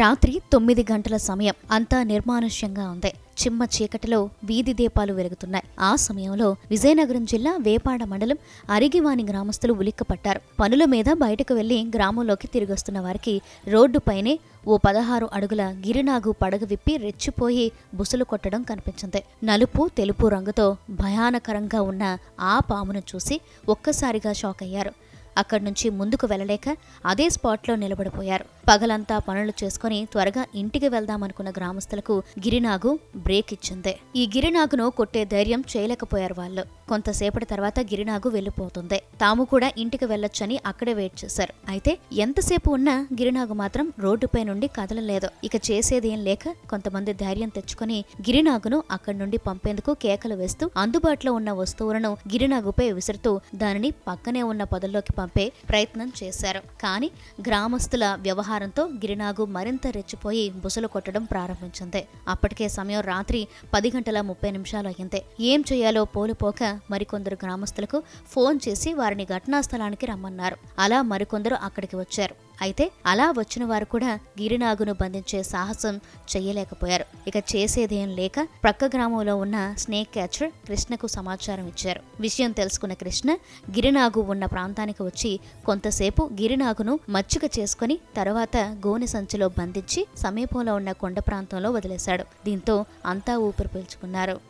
రాత్రి తొమ్మిది గంటల సమయం అంతా నిర్మానుష్యంగా ఉంది. చిమ్మ చీకటిలో వీధి దీపాలు వెలుగుతున్నాయి. ఆ సమయంలో విజయనగరం జిల్లా వేపాడ మండలం అరిగివాని గ్రామస్తులు ఉలిక్కపట్టారు పనుల మీద బయటకు వెళ్ళి గ్రామంలోకి తిరిగొస్తున్న వారికి రోడ్డుపైనే ఓ పదహారు అడుగుల గిరినాగు పడగ విప్పి రెచ్చిపోయి బుసలు కొట్టడం కనిపించింది. నలుపు తెలుపు రంగుతో భయానకరంగా ఉన్న ఆ పామును చూసి ఒక్కసారిగా షాక్ అయ్యారు అక్కడి నుంచి ముందుకు వెళ్ళలేక అదే స్పాట్లో నిలబడిపోయారు. పగలంతా పనులు చేసుకుని త్వరగా ఇంటికి వెళ్దామనుకున్న గ్రామస్తులకు గిరినాగు బ్రేక్ ఇచ్చింది. ఈ గిరినాగును కొట్టే ధైర్యం చేయలేకపోయారు వాళ్ళు. కొంతసేపటి తర్వాత గిరినాగు వెళ్ళిపోతుంది. తాము కూడా ఇంటికి వెళ్ళొచ్చని అక్కడే వెయిట్ చేశారు. అయితే ఎంతసేపు ఉన్నా గిరినాగు మాత్రం రోడ్డుపై నుండి కదలలేదు. ఇక చేసేదేం లేక కొంతమంది ధైర్యం తెచ్చుకొని గిరినాగును అక్కడి నుండి పంపేందుకు కేకలు వేస్తూ అందుబాటులో ఉన్న వస్తువులను గిరినాగుపై విసురుతూ దానిని పక్కనే ఉన్న పొదల్లోకి పంపే ప్రయత్నం చేశారు. కానీ గ్రామస్తుల వ్యవహారంతో గిరినాగు మరింత రెచ్చిపోయి బుసలు కొట్టడం ప్రారంభించింది. అప్పటికే సమయం రాత్రి పది గంటల ముప్పై నిమిషాలు అయ్యింది ఏం చేయాలో పోలుపోక మరికొందరు గ్రామస్తులకు ఫోన్ చేసి వారిని ఘటనా స్థలానికి రమ్మన్నారు. అలా మరికొందరు అక్కడికి వచ్చారు. అయితే అలా వచ్చిన వారు కూడా గిరినాగును బంధించే సాహసం చేయలేకపోయారు. ఇక చేసేదేం లేక ప్రక్క గ్రామంలో ఉన్న స్నేక్ క్యాచర్ కృష్ణకు సమాచారం ఇచ్చారు. విషయం తెలుసుకున్న కృష్ణ గిరినాగు ఉన్న ప్రాంతానికి వచ్చి కొంతసేపు గిరినాగును మచ్చిక చేసుకుని తర్వాత గోని సంచిలో బంధించి సమీపంలో ఉన్న కొండ ప్రాంతంలో వదిలేశాడు. దీంతో అంతా ఊపిరి పీల్చుకున్నారు.